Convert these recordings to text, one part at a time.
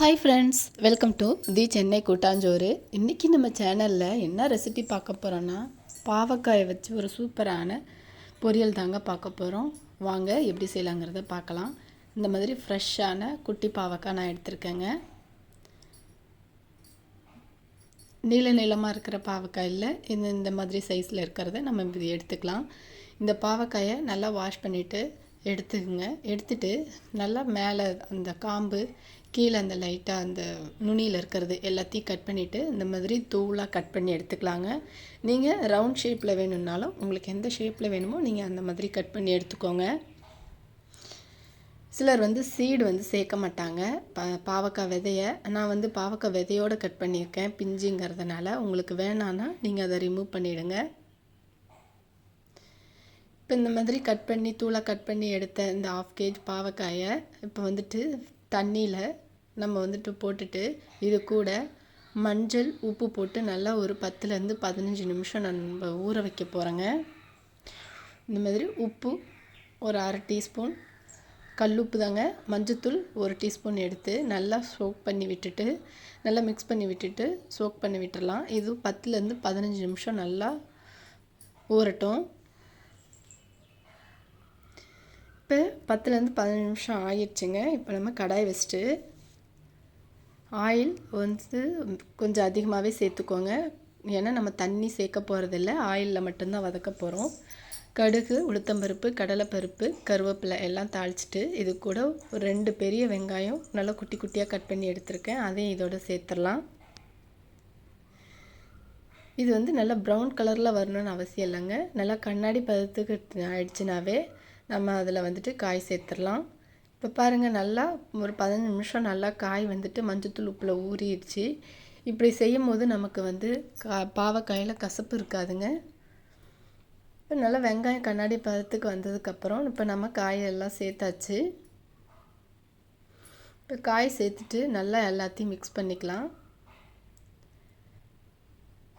Hi friends welcome to the Chennai Koottanchoru. இன்றைக்கி நம்ம சேனலில் என்ன ரெசிபி பார்க்க போகிறோன்னா பாவக்காயை வச்சு ஒரு சூப்பரான பொரியல் தாங்க பார்க்க போகிறோம் வாங்க எப்படி செய்யலாங்கிறத பார்க்கலாம். இந்த மாதிரி ஃப்ரெஷ்ஷான குட்டி பாவக்காய் நான் எடுத்திருக்கேங்க. நீள நீளமாக இருக்கிற பாவக்காயில் இந்த இந்த மாதிரி சைஸில் இருக்கிறத நம்ம இது எடுத்துக்கலாம். இந்த பாவக்காயை நல்லா வாஷ் பண்ணிவிட்டு எடுத்துக்கங்க. எடுத்துட்டு நல்லா மேலே அந்த காம்பு கீழே அந்த லைட்டாக அந்த நுனியில் இருக்கிறது எல்லாத்தையும் கட் பண்ணிவிட்டு இந்த மாதிரி தூளாக கட் பண்ணி எடுத்துக்கலாங்க. நீங்கள் ரவுண்ட் ஷேப்பில் வேணும்னாலும் உங்களுக்கு எந்த ஷேப்பில் வேணுமோ நீங்கள் அந்த மாதிரி கட் பண்ணி எடுத்துக்கோங்க. சிலர் வந்து சீடு வந்து சேர்க்க மாட்டாங்க. பா பாவக்காய் விதையை நான் வந்து பாவக்காய் விதையோடு கட் பண்ணியிருக்கேன். பிஞ்சுங்கிறதுனால உங்களுக்கு வேணான்னா நீங்கள் அதை ரிமூவ் பண்ணிவிடுங்க இப்போ இந்த மாதிரி கட் பண்ணி தூளாக கட் பண்ணி எடுத்த இந்த ஆஃப் கேஜ் பாவக்காயை இப்போ வந்துட்டு தண்ணியில் நம்ம வந்துட்டு போட்டுட்டு இது கூட மஞ்சள் உப்பு போட்டு நல்லா ஒரு பத்துலேருந்து பதினஞ்சு நிமிஷம் நம்ம ஊற வைக்க போகிறேங்க இந்த மாதிரி உப்பு ஒரு அரை டீஸ்பூன் கல்லுப்பு தாங்க. மஞ்சத்தூள் ஒரு டீஸ்பூன் எடுத்து நல்லா சோக் பண்ணி விட்டுட்டு நல்லா மிக்ஸ் பண்ணி விட்டுட்டு சோக் பண்ணி விட்டுடலாம் இது பத்துலேருந்து பதினஞ்சு நிமிஷம் நல்லா ஊறட்டும். இப்போ பத்துலேருந்து பதினஞ்சு நிமிஷம் ஆயிடுச்சுங்க. இப்போ நம்ம கடாய் வச்சுட்டு ஆயில் வந்து கொஞ்சம் அதிகமாகவே சேர்த்துக்கோங்க. ஏன்னா நம்ம தண்ணி சேர்க்க போகிறதில்ல ஆயிலில் மட்டும்தான் வதக்க போகிறோம் கடுகு உளுத்தம்பருப்பு கடலைப்பருப்பு கருவேப்பிலை எல்லாம் தாளிச்சிட்டு இது கூட ஒரு ரெண்டு பெரிய வெங்காயம் நல்லா குட்டி குட்டியாக கட் பண்ணி எடுத்திருக்கேன். அதையும் இதோட சேர்த்துடலாம். இது வந்து நல்லா ப்ரௌன் கலரில் வரணும்னு அவசியம் இல்லைங்க. நல்லா கண்ணாடி பதத்துக்கு ஆயிடுச்சுனாவே நம்ம அதில் வந்துட்டு காய் சேர்த்துடலாம். இப்போ பாருங்கள் நல்லா ஒரு பதினஞ்சு நிமிஷம் நல்லா காய் வந்துட்டு மஞ்சத்தூள் உப்பில் ஊறிடுச்சு. இப்படி செய்யும் போது நமக்கு வந்து கா பாவக்காயில் கசப்பு இருக்காதுங்க. இப்போ நல்லா வெங்காயம் கண்ணாடி பதத்துக்கு வந்ததுக்கப்புறம் இப்போ நம்ம காயெல்லாம் சேர்த்தாச்சு. இப்போ காய் சேர்த்துட்டு நல்லா எல்லாத்தையும் மிக்ஸ் பண்ணிக்கலாம்.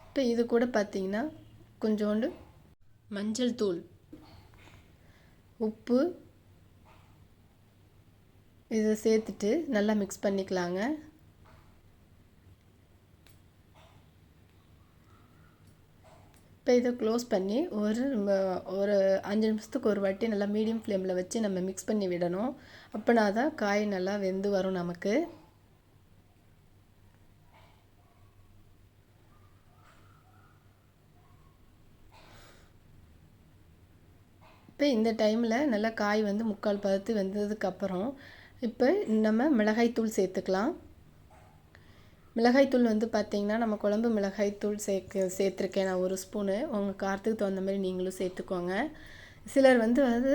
இப்போ இது கூட பார்த்திங்கன்னா கொஞ்சோண்டு மஞ்சள் தூள் உப்பு இதை சேர்த்துட்டு நல்லா மிக்ஸ் பண்ணிக்கலாங்க. இப்போ இதை க்ளோஸ் பண்ணி ஒரு ஒரு அஞ்சு நிமிஷத்துக்கு ஒரு வாட்டி நல்லா மீடியம் ஃப்ளேமில் வச்சு நம்ம மிக்ஸ் பண்ணி விடணும். அப்படின்னா தான் காய் நல்லா வெந்து வரும் நமக்கு. இப்போ இந்த டைமில் நல்லா காய் வந்து முக்கால் பதத்து வெந்ததுக்கப்புறம் இப்போ நம்ம மிளகாய்த்தூள் சேர்த்துக்கலாம். மிளகாய்த்தூள் வந்து பார்த்திங்கன்னா நம்ம குழம்பு மிளகாய்த்தூள் சேர்க்க சேர்த்துருக்கேன் நான் ஒரு ஸ்பூனு உங்கள் காரத்துக்கு தகுந்த மாதிரி நீங்களும் சேர்த்துக்கோங்க. சிலர் வந்து வந்து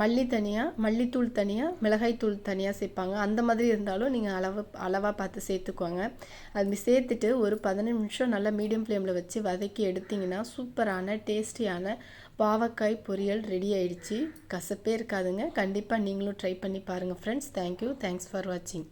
மல்லி தனியாக மல்லித்தூள் தனியாக மிளகாய்த்தூள் தனியாக சேர்ப்பாங்க அந்த மாதிரி இருந்தாலும் நீங்கள் அளவு அளவாக பார்த்து சேர்த்துக்கோங்க. அது சேர்த்துட்டு ஒரு பதினஞ்சு நிமிஷம் நல்லா மீடியம் ஃப்ளேமில் வச்சு வதக்கி எடுத்திங்கன்னா சூப்பரான டேஸ்டியான பாவக்காய் பொரியல் ரெடி ஆயிடுச்சு. கசப்பே இருக்காதுங்க. கண்டிப்பாக நீங்களும் ட்ரை பண்ணி பாருங்கள் ஃப்ரெண்ட்ஸ் தேங்க்யூ தேங்க்ஸ் ஃபார் வாட்சிங்